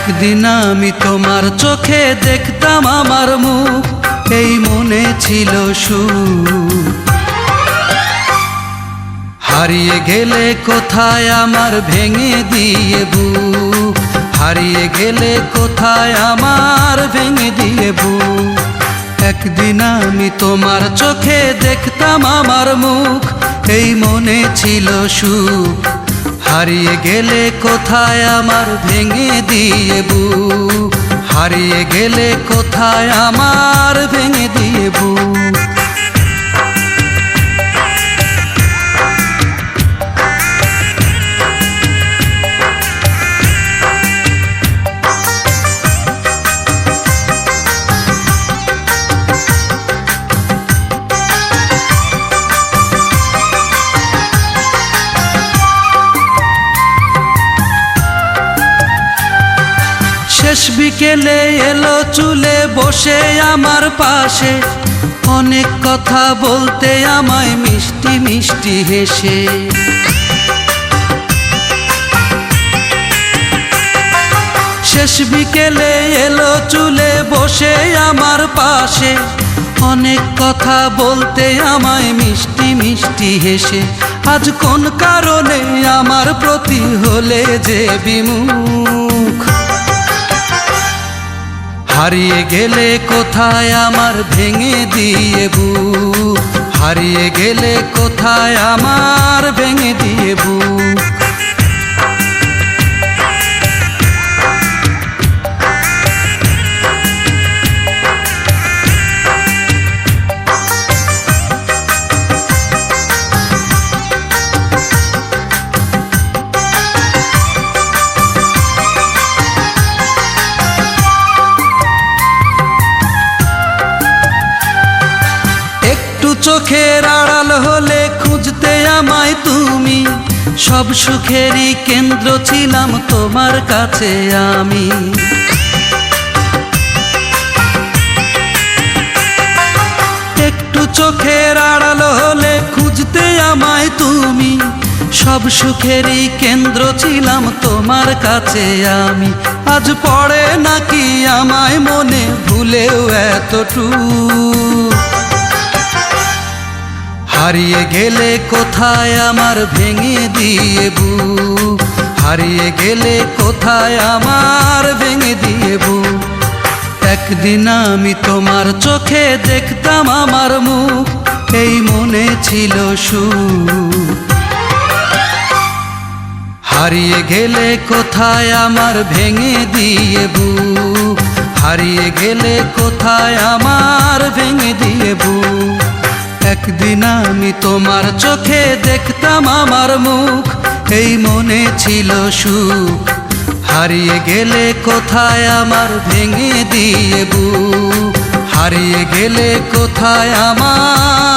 একদিন আমি তোমার চোখে দেখতাম আমার মুখ, এই মনে ছিল সুখ। হারিয়ে গেলে কোথায় আমার ভেঙে দিয়ে বুক? হারিয়ে গেলে কোথায় আমার ভেঙে দিয়ে বুক? একদিন আমি তোমার চোখে দেখতাম আমার মুখ, এই মনে ছিল সুখ। হারিয়ে গেলে কোথায় আমার ভেঙে দিয়ে বু? হারিয়ে গেলে কোথায় আমার ভেঙে দিয়ে বুক শেষ বিকেলে এলো চুলে বসে আমার পাশে। অনেক কথা বলতে আমায় মিষ্টি মিষ্টি হেসে। শেষ বিকেলে এলো চুলে বসে আমার পাশে। অনেক কথা বলতে আমায় মিষ্টি মিষ্টি হেসে। আজ কোন কারণে আমার প্রতি হলে যে বিমুখ হারিয়ে গেলে কোথায় আমার ভেঙে দিয়ে বুক হারিয়ে গেলে কোথায় আমার ভেঙে দিয়ে বুক চোখের আড়াল হলে খুঁজতে আমায় তুমি। সব সুখেরই কেন্দ্র ছিলাম তোমার কাছে আমি। একটু চোখের আড়াল হলে খুঁজতে আমায় তুমি। সব সুখেরই কেন্দ্র ছিলাম তোমার কাছে আমি। আজ পড়ে নাকি আমায় মনে ভুলেও এতটুকু। হারিয়ে গেলে কোথায় আমার ভেঙে দিয়ে বুক? হারিয়ে গেলে কোথায় আমার ভেঙে দিয়ে বুক? একদিন আমি তোমার চোখে দেখতাম আমার মুখ, এই মনে ছিল সুখ। হারিয়ে গেলে কোথায় আমার ভেঙে দিয়ে বুক? হারিয়ে গেলে কোথায় আমার ভেঙে দিয়ে বুক? একদিন আমি তোমার চোখে দেখতাম আমার মুখ। এই মনে ছিল সুখ। হারিয়ে গেলে কোথায় আমার ভেঙে দিয়ে বুক? হারিয়ে গেলে কোথায় আমার